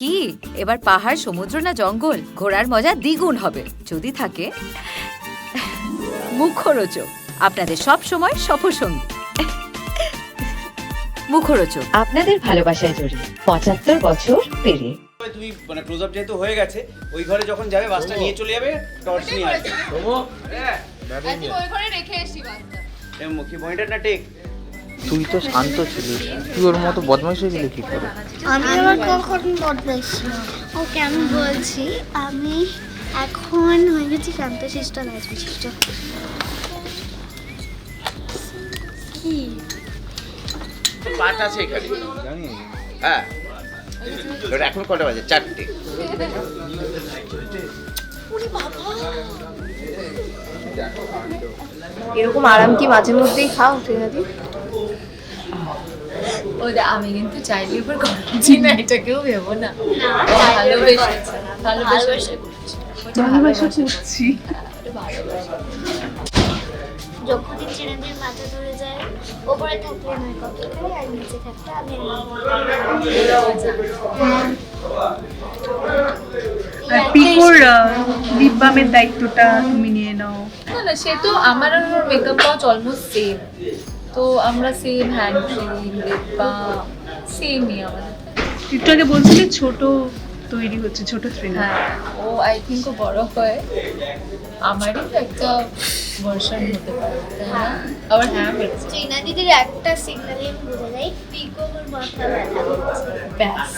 কি? এবার পাহাড় সমুদ্র না জঙ্গল? ঘোরার মজা দ্বিগুণ হবে। যদি থাকে মুখরোচক। আপনাদের সব সময় সফরসঙ্গী। মুখরোচক। আপনাদের ভালোবাসায় জড়িয়ে পঁচাত্তর বছর পেরিয়ে। তুমি মানে ক্লোজ আপ যেহেতু হয়ে গেছে ওই ঘরে যখন যাবে বাসটা নিয়ে চলে যাবে টর্চ নিয়ে আসবে। হ্যাঁ। ওই ঘরে রেখে এসেছি বাসটা। কি পয়েন্টার না টেক? তুই তো শান্ত ছিলিস। তুই ওর মতো বদমাইশ হয়ে গেলি কি করে? আমি আবার কখন বদলাইছি ওকে আমি বলছি আমি এখন হয়ে গেছি শান্ত শান্তশিষ্ট রাজবিশিষ্ট কি? পাঠ আছে এখানে। হ্যাঁ। এখন কটা বাজে? চারটে। এরকম আরাম কি মাঝে মধ্যেই খাও টেনাদি ও আমি কিন্তু চাইলে এবার করছি না এটাকেও ভেবো না। ও ভালোবেসেছে ভালোবেসে ভালোবাসা করছি। যখনই মাথা ধরে যায় ওপরে থাকলে নয় কত খাই আর নিচে থাকলে আমি আর পিকোর লিপ বামের দায়িত্বটা তুমি নিয়ে নাও। না না সে তো আমার আর ওর মেকআপ অলমোস্ট সেম তো আমরা same hand cream lip balm সেমই আমাদের। একটু আগে বলছিলে ছোট তৈরি হচ্ছে ছোট শ্রেণি হ্যাঁ ও আই থিঙ্ক ও বড় হয়। আমারই তো একটা ভার্সন হতে পারে তাই না? আবার হ্যাঁ চীনা দিদির একটা সিগনালে বোঝা যায় পিকো মাথা ব্যথা ব্যাস।